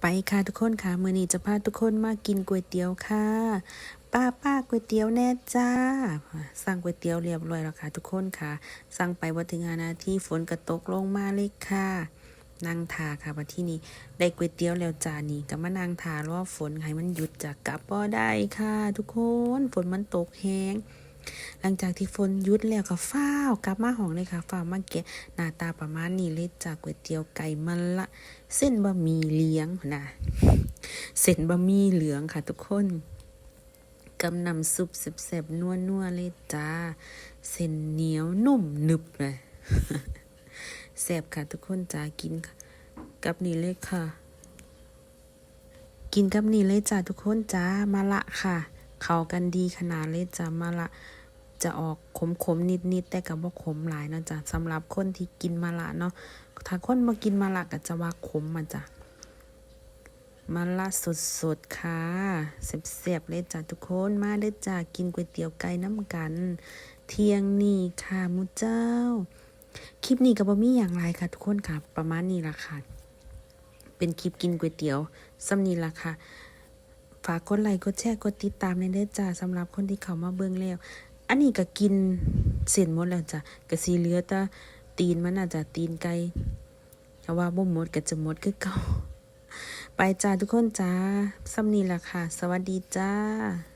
ไปค่ะทุกคนค่ะเมื้อนี้จะพาทุกคนมากินก๋วยเตี๋ยวค่ะ ป้าป้าก๋วยเตี๋ยวแน่จ้า สั่งก๋วยเตี๋ยวเรียบร้อยแล้วค่ะทุกคนค่ะ สั่งไปว่าถึง5นาที่ฝนก็ตกลงมาเลยค่ะนั่งทาค่ะวันที่นี้ได้ก๋วยเตี๋ยวแล้วจานี่ก็มานั่งทารอฝนให้มันหยุดจากกลับบ่ได้ค่ะ ทุกคนฝนมันตกแฮง หลังจากที่ฝนยุดแล้วก็ฟ้าวกลับมาห้องเลยค่ะฟ้าวมาแกะหน้าตาประมาณนี้เลยจากก๋วยเตี๋ยวไก่มันละ เส้นบะหมี่เลี้ยงนะเส้นบะหมี่เหลืองค่ะทุกคนกำนำซุปแซ่บๆนัวๆเลยจ้า เส้นเหนียวนุ่มหนึบเลยแซ่บค่ะทุกคนจ้ากินกับนี่เลยค่ะ กินกับนี่เลยจ้าทุกคนจ้ามาละค่ะ เข้ากันดีขนาดเลยจ้ามาละ จะออกขมขมนิดนิดๆแต่กับว่าขมหลายนะจ้ะสำหรับคนที่กินมาละเนาะถ้าคนมากินมาละก็จะว่าขมมาจ้ะมาละสดสดๆค่ะเสียบๆเลยจ้ะทุกคนมาเด้อจ้ากินก๋วยเตี๋ยวไก่น้ำกัน เที่ยงนี้ค่ะมูเจ้า คลิปนี้ก็บ่มีอย่างไรค่ะ ทุกคนค่ะ ประมาณนี้ละค่ะ เป็นคลิปกินก๋วยเตี๋ยวซ้ำนี้ละค่ะ ฝากกดไลค์กดแชร์กดติดตามในเด้อจ้าสำหรับคนที่เข้ามาเบิ่งแล้ว อันนี้ก็กินเส้นหมดแล้วจ้ะก็สีเหลือแต่ตีนมันน่ะจ้ะตีนไก่แต่ว่าบ่หมดก็จะหมดคือเก่าไปจ้าทุกคนจ้าซ้ำนี้ล่ะค่ะ สวัสดีจ้า